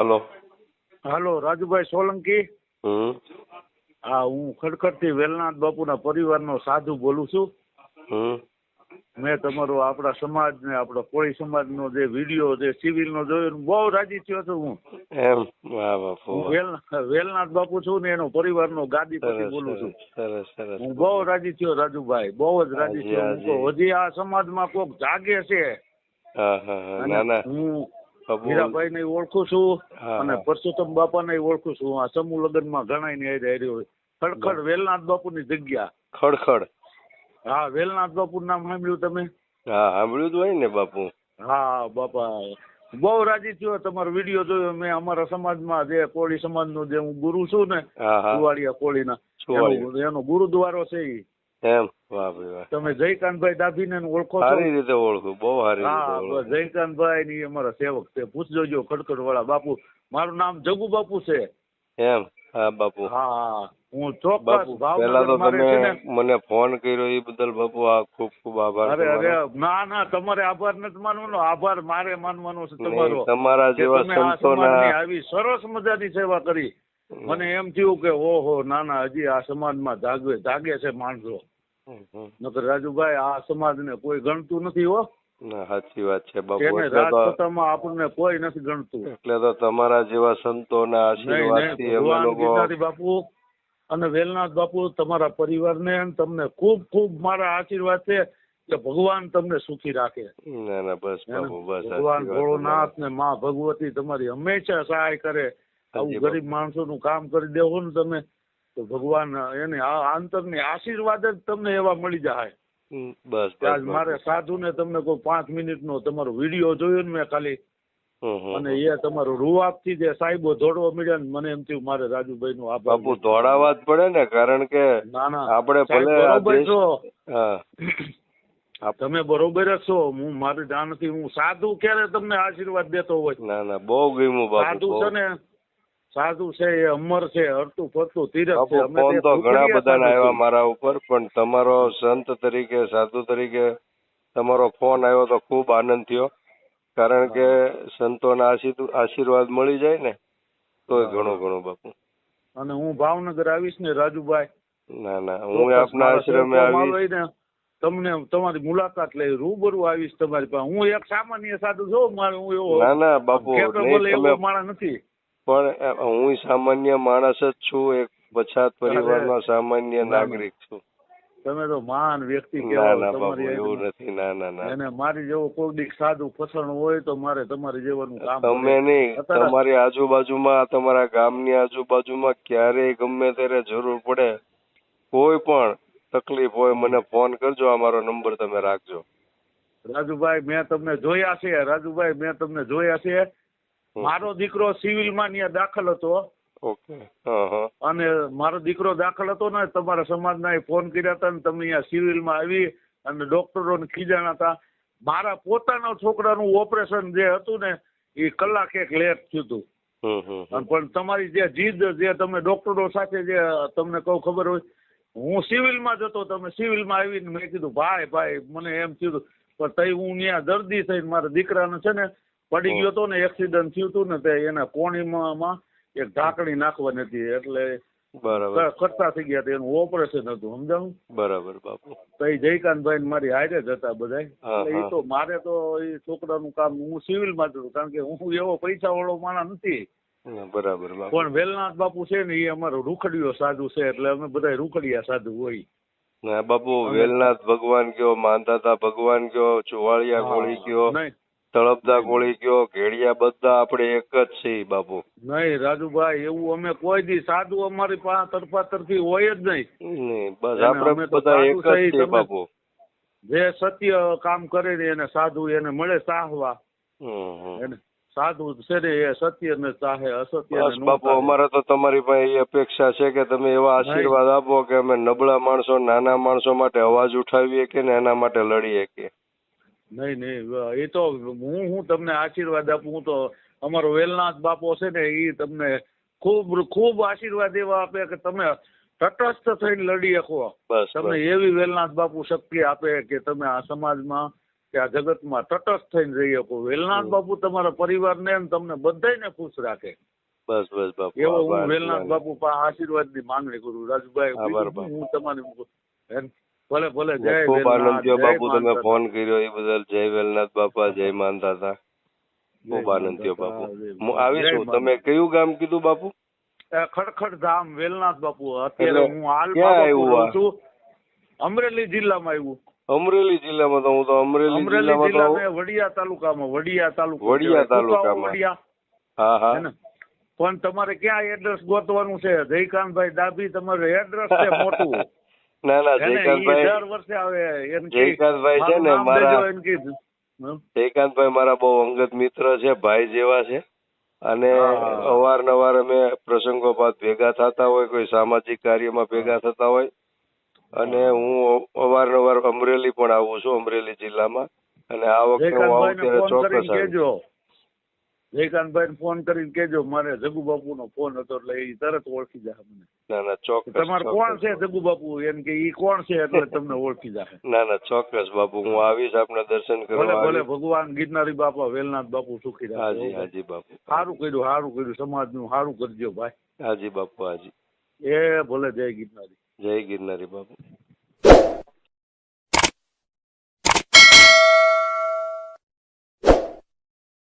Hello. Hello Rajubhai Solanki. હમ. હા હું ખડખડથી વેલનાથ બાપુના પરિવારનો સાધુ બોલું છું. હમ. મેં તમારો આપણા સમાજ ને આપણા કોળી સમાજનો જે વીડિયો જે સિવિલ નો જોયો ને બહુ રાજી થયો છું હું. એમ વાહ બાપુ વેલનાથ બાપુ છું ને એનો પરિવાર નો ગાદીપતિ સરસ બોલું છું. હું બહુ રાજી થયો રાજુભાઈ બહુ જ રાજી થયો. હાજી. હજી આ સમાજમાં કોક જાગે છે. હા અને ના ના બાપુ ને ઓળખું છું અને. પરસોત્તમ બાપા ને ઓળખું છું. આ સમૂહ લગ્નમાં ઘણા ને રહ્યો ખડખડ વેલનાથ બાપુની જગ્યા. ખડખડ. હા વેલનાથ બાપુ નામ સાંભળ્યું તમે? હા સાંભળ્યું હોય ને બાપુ. હા બાપા. બહુ રાજી થયો તમારો વીડિયો જોયો. મેં અમારા સમાજમાં જે કોળી સમાજનો જે હું ગુરુ છું ને કુવાડિયા કોળીના એનો ગુરુદ્વારો છે એમ? વાહ વાહ. તમે જયકાંતભાઈ દાભીને ઓળખો સારી રીતે ઓળખું બહુ સારી હા જયકાંતભાઈ ની અમારા સેવક છે. પૂછજો જો ખડખડ વાળા બાપુ. મારું નામ જગુ બાપુ છે. એમ? હા બાપુ. હા હું. ચોક્કસ બાપુ પેલા તો તમે મને ફોન કર્યો એ બદલ બાપુ આ ખૂબ ખૂબ આભાર અરે અરે ના ના તમારે આભાર નથી માનવાનો. આભાર મારે માનવાનો છે તમારો. તમારા જેવા સંતોના આવી સરસ મજાની સેવા કરી. મને એમ થયું કે ઓહો ના ના હજી આ સમાજમાં જાગવે જાગે છે માણસો. નકર રાજુભાઈ આ સમાજને કોઈ ગણતું નથી હો. સાચી વાત છે બાપુ. આપણને કોઈ નથી ગણતું. એટલે તો તમારા જેવા સંતોના આશીર્વાદથી અમે લોકો બાપુ. અને વેલનાથ બાપુ તમારા પરિવારને અને તમને ખૂબ ખૂબ મારા આશીર્વાદ છે કે ભગવાન તમને સુખી રાખે. ના ના બસ બાપુ બસ ભગવાન ભોળોનાથ ને માં ભગવતી તમારી હંમેશા સહાય કરે. આવું ગરીબ માણસો માણસોનું કામ કરી દેવો ને તમે તો ભગવાન એને આ આંતરની આશીર્વાદ જ તમને એવા મળી જાય. બસ આજ મારે સાધુ ને તમને કોઈ પાંચ મિનિટનો તમારો વીડિયો જોયો ને મેં ખાલી અને એ તમારો રૂવાબથી જે સાહેબો ધોડવો મળ્યા ને મને એમ થયું મારે રાજુભાઈ નો આભાર બાપુ દોડાવા જ પડે ને કારણ કે ના ના. આપણે ભલે બરોબર છો? તમે બરોબર જ છો. હું મારી જાણથી હું સાધુ ક્યારે તમને આશીર્વાદ દેતો હોય? ના ના બહુ ગમ્યું સાધુ છે ને સાધુ છે એ અમર છે હરતું ફરતું તીરથ છે. ફોન તો ઘણા ભૂખડિયા આવ્યા મારા ઉપર પણ તમારો સંત તરીકે સાધુ તરીકે તમારો ફોન આવ્યો તો ખૂબ આનંદ થયો. કારણ કે સંતોના આશીર્વાદ મળી જાય ને તોય ઘણું ઘણું બાપુ. અને હું ભાવનગર આવીશ ને રાજુભાઈ. ના ના હું આપના આશ્રમે આવીશ. તમને તમારી મુલાકાત લઈ રૂબરૂ આવીશ તમારી પાસે. હું એક સામાન્ય સાધુ છું મારે હું એવો ના ના બાપુ તમે માણસ નથી. પણ હું સામાન્ય માણસ જ છું એક પછાત પરિવારનો સામાન્ય. નાગરિક છું તમે તો મહાન વ્યક્તિ ના ના બાપુ એવું નથી ના ના ના મારી જેવો કોઈ દીક સાધુ ફસણ હોય તો મારે તમારી જેવાનું કામ તમે નહીં તમારી આજુબાજુમાં તમારા ગામની આજુબાજુમાં ક્યારેય ગમે ત્યારે જરૂર પડે કોઈ પણ તકલીફ હોય મને ફોન કરજો આ મારો નંબર તમે રાખજો રાજુભાઈ મેં તમને જોયા છે રાજુભાઈ મેં તમને જોયા છે. મારો દીકરો સિવિલમાં ત્યાં દાખલ હતો. ઓકે. અને મારો દીકરો દાખલ હતો ને તમારા સમાજના એ ફોન કર્યા હતા ને તમે અહીંયા સિવિલમાં આવી અને ડોક્ટરોને ખીજાણા હતા. મારા પોતાના છોકરાનું ઓપરેશન જે હતું ને એ કલાક એક લેટ થયું હતું. પણ તમારી જે જીદ જે તમે ડોક્ટરો સાથે જે તમને કહું ખબર હોય હું સિવિલમાં જતો તમે સિવિલમાં આવીને મેં કીધું ભાઈ ભાઈ મને એમ થયું પણ તઈ હું ત્યાં દર્દી થઈને મારા દીકરાને છે ને પડી ગયો હતો ને એક્સિડન્ટ થયું હતું ને તે એના કોણીમાં એક ઢાંકણી નાખવાની હતી એટલે બરાબર. કરતા થઈ ગયા એનું ઓપરેશન હતું સમજાણું? બરાબર બાપુ. તો એ જયકાંતભાઈ મારી હારે જ હતા બધા એ તો મારે તો એ છોકરાનું કામ હું સિવિલમાં જ હતું કારણ કે હું એવો પૈસા વાળો માણસ નથી. બરાબર બાપુ. પણ વેલનાથ બાપુ છે ને એ અમારો રૂખડીયો સાધુ છે એટલે અમે બધા રૂખડિયા સાધુ હોય. ના બાપુ વેલનાથ ભગવાન કયો માનતા ભગવાન કયો ચુવાળિયા કોળી કયો નહીં. તળપદા કોળી કયો ઘેડિયા બધા આપણે એક જ છીએ બાપુ નહીં રાજુભાઈ એવું અમે કોઈ દી સાધુ અમારી પાસે તરફા તરફી હોય જ નહીં. બસ આપણે બધા એક જ છીએ બાપુ જે સત્ય કામ કરે ને એને સાધુ એને મળે સાહવા સાધુ છે ને એ સત્ય ને ચાહે અસત્ય બાપુ અમારે તો તમારી પાસે એ અપેક્ષા છે કે તમે એવા આશીર્વાદ આપો કે અમે નબળા માણસો નાના માણસો માટે અવાજ ઉઠાવીએ કે ને એના માટે લડીએ કે. નહીં નહીં એ તો હું હું તમને આશીર્વાદ આપું હું તો અમારો વેલનાથ બાપો છે ને એ તમને ખૂબ ખૂબ આશીર્વાદ એવા આપે કે તમે તટસ્થ થઈને લડી શકો. તમને એવી વેલનાથ બાપુ શક્તિ આપે કે તમે આ સમાજમાં કે આ જગતમાં તટસ્થ થઈને રહી શકો. વેલનાથ બાપુ તમારા પરિવારને અને તમને બધાને ખુશ રાખે. બસ બસ બાપુ એવો હું વેલનાથ બાપુ પાસે આશીર્વાદની માંગણી કરું રાજુભાઈ હું તમારી ભલે ભલે જય ખૂબ આનંદ થયો બાપુ તમે ફોન કર્યો એ બદલ. જય વેલનાથ બાપા જય માનતા હતા. ખૂબ આનંદ થયો બાપુ. હું આવીશું તમે કયું ગામ કીધું બાપુ? ખડખડ ધામ વેલનાથ બાપુ. અત્યારે હું હાલ ક્યાં બાપુ છું. અમરેલી જિલ્લામાં આવ્યું. અમરેલી જિલ્લામાં તો હું તો અમરેલી જિલ્લામાં તો વડિયા તાલુકામાં વડિયા તાલુકો વડિયા. તાલુકામાં. વડિયા. હા હા? પણ તમારે ક્યાં એડ્રેસ ગોતવાનું છે? જયકાંતભાઈ ડાભી તમારું એડ્રેસ છે મોટું. ના ના જયકાંતભાઈ દર વર્ષે આવે જયકાંતભાઈ છે ને મારા? જયકાંતભાઈ મારા બહુ અંગત મિત્ર છે ભાઈ જેવા છે. અને. અવારનવાર અમે પ્રસંગો બાદ ભેગા થતા હોય કોઈ સામાજિક કાર્યમાં ભેગા થતા હોય. અને હું. અવારનવાર અમરેલી પણ આવું છું અમરેલી જિલ્લામાં. અને આ વખતે હું આવું ત્યારે ચોક્કસ આવીશ કેજો જયકાંતભાઈને ફોન કરીને કેજો મારે જગુ બાપુનો ફોન હતો એટલે એ તરત ઓળખી જાય મને. ના ના ચોક્કસ તમારે કોણ છે જગુ બાપુ એમ કે ઈ કોણ છે એટલે તમને ઓળખી જાય ના ના ચોક્કસ બાપુ હું આવીશ આપના દર્શન કરવા ભલે. ભગવાન ગિરનારી બાપા વેલનાથ બાપુ સુખી હાજી રાખે હાજી બાપુ. સારું કર્યું સારું કર્યું સમાજનું સારું કરજો ભાઈ. હાજી બાપુ હાજી. એ ભલે જય ગિરનારી. જય ગિરનારી બાપુ.